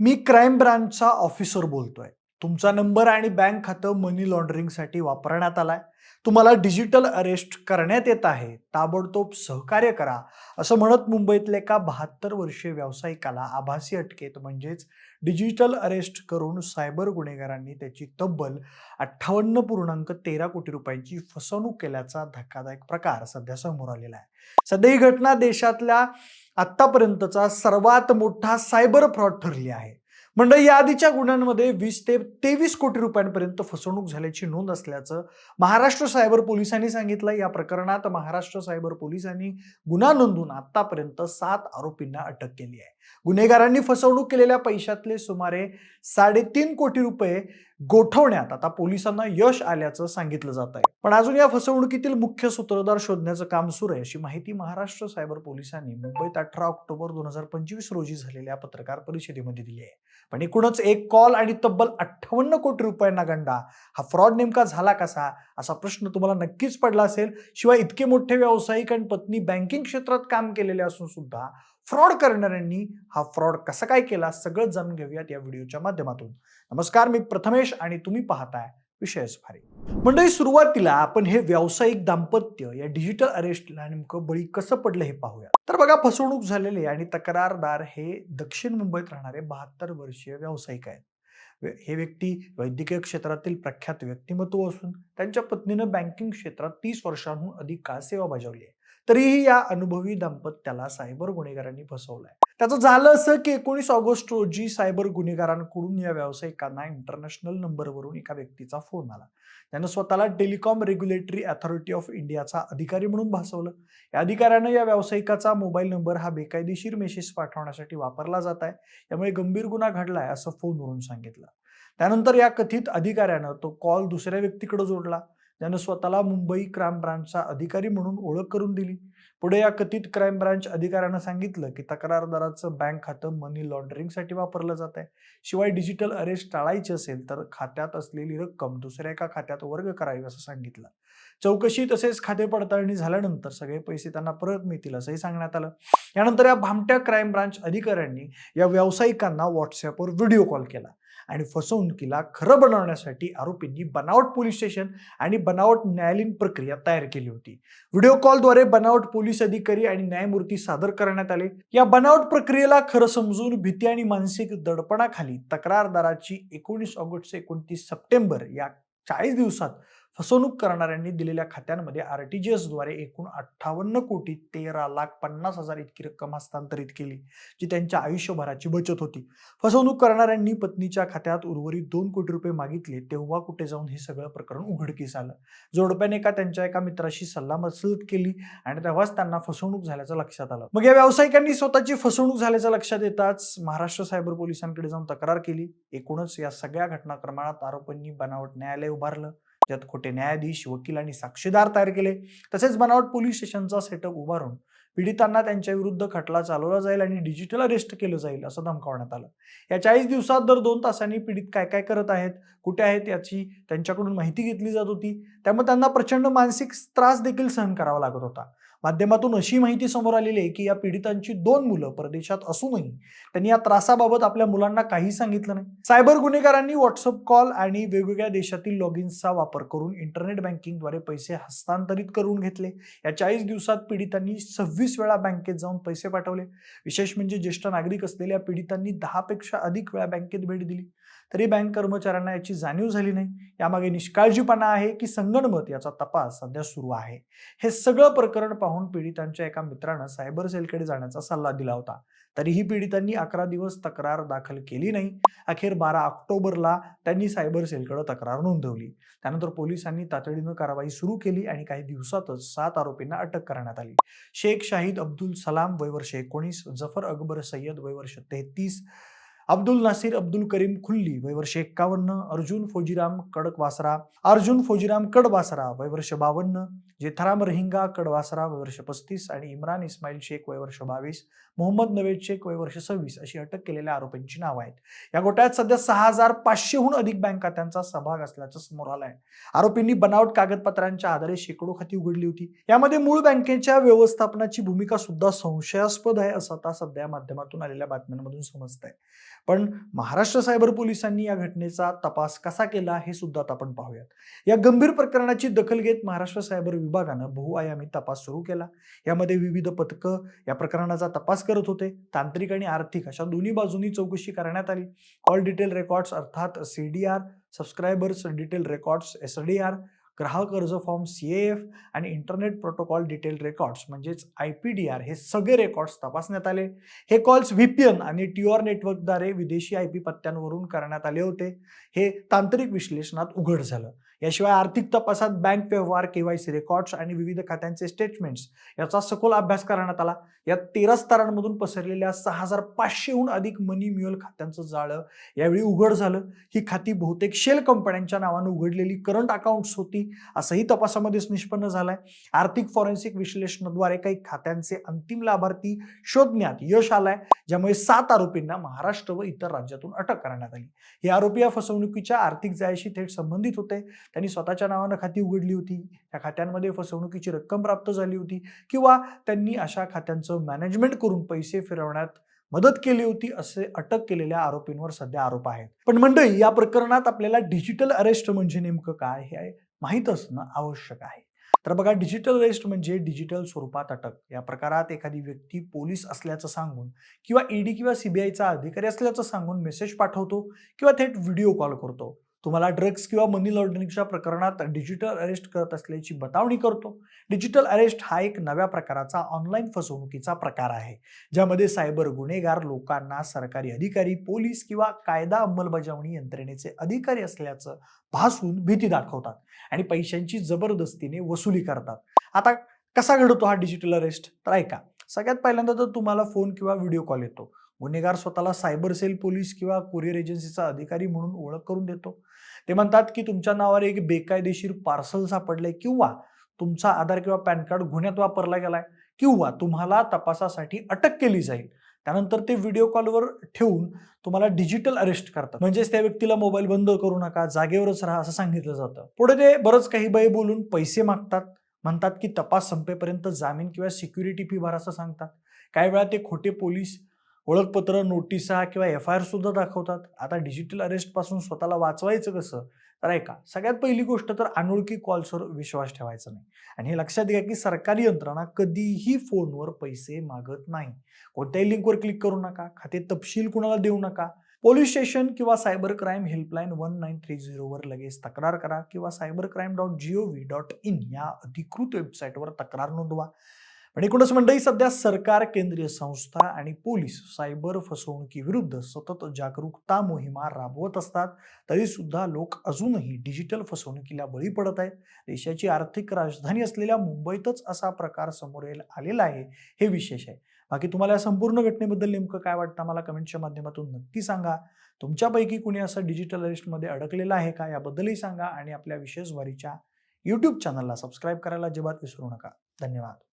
मी crime ब्रांचचा officer बोलतोय. तुमचा number आणि बँक खातं मनी लॉन्ड्रिंगसाठी वापरण्यात आलाय. तुम्हाला डिजिटल अरेस्ट करण्यात येत आहे. ताबडतोब सहकार्य करा. असं म्हणत मुंबईतल्या एका बहात्तर वर्षीय व्यावसायिकाला आभासी अटकेत. म्हणजेच डिजिटल अरेस्ट करून सायबर गुन्हेगारांनी त्याची तब्बल अठ्ठावन्न पूर्णांक तेरा कोटी रुपयांची फसवणूक केल्याचा धक्कादायक प्रकार सध्या समोर आलेला आहे. सध्या ही घटना देशातल्या आत्तापर्यंतचा सर्वात मोठा सायबर फ्रॉड ठरली आहे. मंडळी या आधीच्या गुन्ह्यांमध्ये वीस ते तेवीस कोटी रुपयांपर्यंत फसवणूक झाल्याची नोंद असल्याचं महाराष्ट्र सायबर पोलिसांनी सांगितलं. या प्रकरणात महाराष्ट्र सायबर पोलिसांनी गुन्हा नोंदवून आतापर्यंत सात आरोपींना अटक केली आहे. गुन्हेगारांनी फसवणूक केलेल्या पैशातले सुमारे साडेतीन कोटी रुपये गोठवण्यात आता पोलिसांना यश आल्याचं सांगितलं जात आहे. पण अजून या फसवणुकीतील मुख्य सूत्रधार शोधण्याचं काम सुरू आहे अशी माहिती महाराष्ट्र सायबर पोलिसांनी मुंबईत अठरा ऑक्टोबर दोन हजार पंचवीस रोजी झालेल्या पत्रकार परिषदेमध्ये दिली आहे. पण एकूणच एक कॉल आणि तब्बल अठ्ठावन्न कोटी रुपयांना गंडा हा फ्रॉड नेमका झाला कसा असा प्रश्न तुम्हाला नक्कीच पडला असेल. शिवाय इतके मोठे व्यावसायिक आणि पत्नी बँकिंग क्षेत्रात काम केलेले असून सुद्धा फ्रॉड करणाऱ्यांनी हा फ्रॉड कसा काय केला सगळं जाणून घेऊयात या व्हिडिओच्या माध्यमातून. नमस्कार मी प्रथमेश आणि तुम्ही पाहताय विषयच भारी मंडळी सुरुवातीला आपण हे व्यावसायिक दाम्पत्य या डिजिटल अरेस्टला नेमकं बळी कसं पडलं हे पाहूया तर बघा फसवणूक झालेले आणि तक्रारदार हे दक्षिण मुंबईत राहणारे बहात्तर वर्षीय व्यावसायिक आहेत. हे व्यक्ती वैद्यकीय क्षेत्रातील प्रख्यात व्यक्तिमत्व असून त्यांच्या पत्नीनं बँकिंग क्षेत्रात तीस वर्षांहून अधिक काळ सेवा बजावली आहे. तरीही या अनुभवी दाम्पत्याला सायबर गुन्हेगारांनी फसवलंय. त्याचं झालं असं की एकोणीस ऑगस्ट रोजी सायबर गुन्हेगारांकडून या व्यावसायिकांना इंटरनॅशनल नंबरवरून एका व्यक्तीचा फोन आला. त्यानं स्वतःला टेलिकॉम रेग्युलेटरी अथॉरिटी ऑफ इंडियाचा अधिकारी म्हणून भासवलं. या अधिकाऱ्यानं या व्यावसायिकाचा मोबाईल नंबर हा बेकायदेशीर मेसेज पाठवण्यासाठी वापरला जात आहे. त्यामुळे गंभीर गुन्हा घडलाय असं फोनवरून सांगितलं. त्यानंतर या कथित अधिकाऱ्यानं तो कॉल दुसऱ्या व्यक्तीकडे जोडला. त्यानं स्वतःला मुंबई क्राईम ब्रांचचा अधिकारी म्हणून ओळख करून दिली. पुढे या कथित क्राईम ब्रांच अधिकाऱ्यानं सांगितलं की तक्रारदाराचं बँक खातं मनी लॉन्ड्रिंगसाठी वापरलं जात आहे. शिवाय डिजिटल अरेस्ट टाळायची असेल तर खात्यात असलेली रक्कम दुसऱ्या एका खात्यात वर्ग करावी असं सांगितलं. चौकशी तसेच खाते पडताळणी झाल्यानंतर सगळे पैसे त्यांना परत मिळतील असंही सांगण्यात आलं. यानंतर या भामट्या क्राईम ब्रांच अधिकाऱ्यांनी या व्यावसायिकांना व्हॉट्सअपवर व्हिडिओ कॉल केला. आणि फसवणुकीला खरं बनवण्यासाठी आरोपींनी बनावट पोलीस स्टेशन आणि बनावट न्यायालयीन प्रक्रिया तयार केली होती. व्हिडिओ कॉलद्वारे बनावट पोलीस अधिकारी आणि न्यायमूर्ती सादर करण्यात आले. या बनावट प्रक्रियेला खरं समजून भीती आणि मानसिक दडपणाखाली तक्रारदाराची एकोणीस ऑगस्ट ते एकोणतीस सप्टेंबर या चाळीस दिवसात फसवणूक करणाऱ्यांनी दिलेल्या खात्यांमध्ये आर टी जी एसद्वारे एकूण अठ्ठावन्न कोटी तेरा लाख पन्नास हजार इतकी रक्कम हस्तांतरित केली जी त्यांच्या आयुष्यभराची बचत होती. फसवणूक करणाऱ्यांनी पत्नीच्या खात्यात उर्वरित दोन कोटी रुपये मागितले तेव्हा कुठे जाऊन हे सगळं प्रकरण उघडकीस आलं? जोडप्याने एका त्यांच्या एका मित्राशी सल्लामसलत केली? आणि तेव्हाच त्यांना फसवणूक झाल्याचं लक्षात आलं. मग या व्यावसायिकांनी स्वतःची फसवणूक झाल्याचं लक्षात येताच महाराष्ट्र सायबर पोलिसांकडे जाऊन तक्रार केली. एकूणच या सगळ्या घटनाक्रमात आरोपींनी बनावट न्यायालय उभारलं. त्यात खोटे न्यायाधीश वकील आणि साक्षीदार तयार केले. तसेच बनावट पोलीस स्टेशनचा सेटअप उभारून पीडितांना त्यांच्या विरुद्ध खटला चालवला जाईल आणि डिजिटल अरेस्ट केलं जाईल असं धमकावण्यात आलं. या चाळीस दिवसात दर दोन तासांनी पीडित काय काय करत आहेत कुठे आहेत याची त्यांच्याकडून माहिती घेतली जात होती. त्यामुळे त्यांना प्रचंड मानसिक त्रास देखील सहन करावा लागत होता. माध्यमातून अशी माहिती समोर आलेली आहे की या पीडितांची दोन मुलं परदेशात असूनही त्यांनी या त्रासाबाबत आपल्या मुलांना काही सांगितलं नाही. सायबर गुन्हेगारांनी व्हॉट्सअप कॉल आणि वेगवेगळ्या देशातील लॉगिन्सचा वापर करून इंटरनेट बँकिंगद्वारे पैसे हस्तांतरित करून घेतले. या चाळीस दिवसात पीडितांनी सव्वीस वेळा बँकेत जाऊन पैसे पाठवले. विशेष म्हणजे ज्येष्ठ नागरिक असलेल्या पीडितांनी दहापेक्षा अधिक वेळा बँकेत भेट दिली. तरी बँक कर्मचाऱ्यांना याची जाणीव झाली नाही. यामागे निष्काळजीपणा आहे की संगणमत याचा तपास सध्या सुरू आहे. हे सगळं प्रकरण पाहून पाहून पीडितांच्या एका मित्रानं सायबर सेलकडे जाण्याचा सल्ला दिला होता. तरीही पीडितांनी अकरा दिवस तक्रार दाखल केली नाही. अखेर बारा ऑक्टोबरला त्यांनी सायबर सेलकडे तक्रार नोंदवली. त्यानंतर पोलिसांनी तातडीनं कारवाई सुरू केली आणि काही दिवसातच सात आरोपींना अटक करण्यात आली. शेख शाहिद अब्दुल सलाम वय वर्ष एकोणीस जफर अकबर सय्यद वय वर्ष तेहतीस अब्दुल नासिर अब्दुल करीम खुल्ली वय वर्ष एक्कावन्न अर्जुन फौजीराम कडकवासरा अर्जुन फौजीराम कडवासरा वय वर्ष बावन्न जेथाराम रहिंगा कडवासरा वय वर्ष पस्तीस आणि इम्रान इस्माईल शेख वय वर्ष बावीस मोहम्मद नवेद शेख वय वर्ष सव्वीस अशी अटक केलेल्या आरोपींची नावं आहेत. या घोटाळ्यात सध्या सहा हजार पाचशेहून अधिक बँक खात्यांचा सहभाग असल्याचं समोर आलं आहे आरोपींनी बनावट कागदपत्रांच्या आधारे शेकडो खाती उघडली होती. यामध्ये मूळ बँकेच्या व्यवस्थापनाची भूमिका सुद्धा संशयास्पद आहे असं आता सध्या माध्यमातून आलेल्या बातम्यांमधून समजत आहे पण महाराष्ट्र सायबर पोलिसांनी या घटनेचा तपास कसा केला हे सुद्धा आता आपण पाहूयात. या गंभीर प्रकरणाची दखल घेत महाराष्ट्र सायबर विभागानं बहुआयामी तपास सुरू केला. यामध्ये विविध पथकं या प्रकरणाचा तपास करत होते. तांत्रिक आणि आर्थिक अशा दोन्ही बाजूंनी चौकशी करण्यात आली. ऑल डिटेल रेकॉर्ड्स अर्थात C D R subscribers detail records S D R ग्राहक अर्ज फॉर्म सी एफ आणि इंटरनेट प्रोटोकॉल डिटेल रेकॉर्ड्स म्हणजेच आय पी डी आर हे सगळे रेकॉर्ड्स तपासण्यात आले. हे कॉल्स व्ही पी एन आणि टीओआर नेटवर्कद्वारे विदेशी आय पी पत्त्यांवरून करण्यात आले होते. हे तांत्रिक विश्लेषणात उघड झालं. याशिवाय आर्थिक तपासात बँक व्यवहार केवायसी रेकॉर्ड्स आणि विविध खात्यांचे स्टेटमेंट्स याचा सखोल अभ्यास करण्यात आला. या तेरा स्तरांमधून पसरलेल्या सहा हजार पाचशेहून अधिक मनी म्युअल खात्यांचं जाळं यावेळी उघड झालं. ही खाती बहुतेक शेल कंपन्यांच्या नावानं उघडलेली करंट अकाउंट्स होती असंही तपासामध्येच निष्पन्न झालंय. आर्थिक फॉरेन्सिक विश्लेषणाद्वारे काही खात्यांचे अंतिम लाभार्थी शोधण्यात यश आलंय ज्यामुळे सात आरोपींना महाराष्ट्र व इतर राज्यातून अटक करण्यात आली. हे आरोपी या फसवणुकीच्या आर्थिक जाळ्याशी थेट संबंधित होते. त्यांनी स्वतःच्या नावानं खाती उघडली होती. त्या खात्यांमध्ये फसवणुकीची रक्कम प्राप्त झाली होती किंवा त्यांनी अशा खात्यांचं मॅनेजमेंट करून पैसे फिरवण्यात मदत केली होती असे अटक केलेल्या आरोपींवर सध्या आरोप आहेत. पण मंडळी या प्रकरणात आपल्याला डिजिटल अरेस्ट म्हणजे नेमकं काय हे माहीत असणं आवश्यक आहे. तर बघा डिजिटल अरेस्ट म्हणजे डिजिटल स्वरूपात अटक. या प्रकारात एखादी व्यक्ती पोलीस असल्याचं सांगून किंवा ईडी किंवा सीबीआयचा अधिकारी असल्याचं सांगून मेसेज पाठवतो किंवा थेट व्हिडिओ कॉल करतो. तुम्हाला ड्रग्ज किंवा मनी लॉन्ड्रिंगच्या प्रकरणात डिजिटल अरेस्ट करत असल्याची बतावणी करतो. डिजिटल अरेस्ट हा एक नव्या प्रकाराचा ऑनलाईन फसवणुकीचा प्रकार आहे ज्यामध्ये सायबर गुन्हेगार लोकांना सरकारी अधिकारी पोलीस किंवा कायदा अंमलबजावणी यंत्रणेचे अधिकारी असल्याचं भासून भीती दाखवतात आणि पैशांची जबरदस्तीने वसुली करतात. आता कसा घडतो हा डिजिटल अरेस्ट? तर ऐका सगळ्यात पहिल्यांदा तर तुम्हाला फोन किंवा व्हिडिओ कॉल येतो. गुन्हेगार स्वतःला सायबर सेल पोलीस किंवा कुरिअर एजन्सीचा अधिकारी म्हणून ओळख करून देतो. ते म्हणतात की तुमच्या नावावर एक बेकायदेशीर पार्सल सापडले किंवा तुमचा आधार किंवा पॅन कार्ड गुन्ह्यात वापरला गेलाय किंवा तुम्हाला तपासासाठी अटक केली जाईल. त्यानंतर ते व्हिडिओ कॉलवर ठेवून तुम्हाला डिजिटल अरेस्ट करतात. म्हणजेच त्या व्यक्तीला मोबाईल बंद करू नका जागेवरच राहा असं सांगितलं जातं. पुढे ते बरंच काही बाई बोलून पैसे मागतात. म्हणतात की तपास संपेपर्यंत जामीन किंवा सिक्युरिटी फी भरा सांगतात. काही वेळा ते खोटे पोलीस ओळखपत्र नोटिसा किंवा एफ आय आर सुद्धा दाखवतात. आता डिजिटल अरेस्टपासून स्वतःला वाचवायचं कसं? तर ऐका सगळ्यात पहिली गोष्ट तर अनोळखी कॉल्सवर विश्वास ठेवायचा नाही. आणि हे लक्षात घ्या की सरकारी यंत्रणा कधीही फोनवर पैसे मागत नाही. कोणत्याही लिंकवर क्लिक करू नका. खाते तपशील कुणाला देऊ नका. पोलीस स्टेशन किंवा cyber crime helpline one nine three झिरोवर लगेच तक्रार करा किंवा cyber crime dot G O V dot in या अधिकृत वेबसाईटवर तक्रार नोंदवा. पण एकूणच मंडळी सध्या सरकार केंद्रीय संस्था आणि पोलीस सायबर फसवणुकीविरुद्ध सतत जागरूकता मोहिमा राबवत असतात. तरी सुद्धा लोक अजूनही डिजिटल फसवणुकीला बळी पडत आहेत. देशाची आर्थिक राजधानी असलेल्या मुंबईतच असा प्रकार समोर आलेला आहे हे विशेष आहे. बाकी तुम्हाला या संपूर्ण घटनेबद्दल नेमकं काय वाटतं मला कमेंटच्या माध्यमातून नक्की सांगा. तुमच्यापैकी कुणी असं डिजिटल अरेस्टमध्ये अडकलेलं आहे का याबद्दलही सांगा. आणि आपल्या विशेष वारीच्या यूट्यूब चॅनलला सबस्क्राईब करायला अजिबात विसरू नका. धन्यवाद.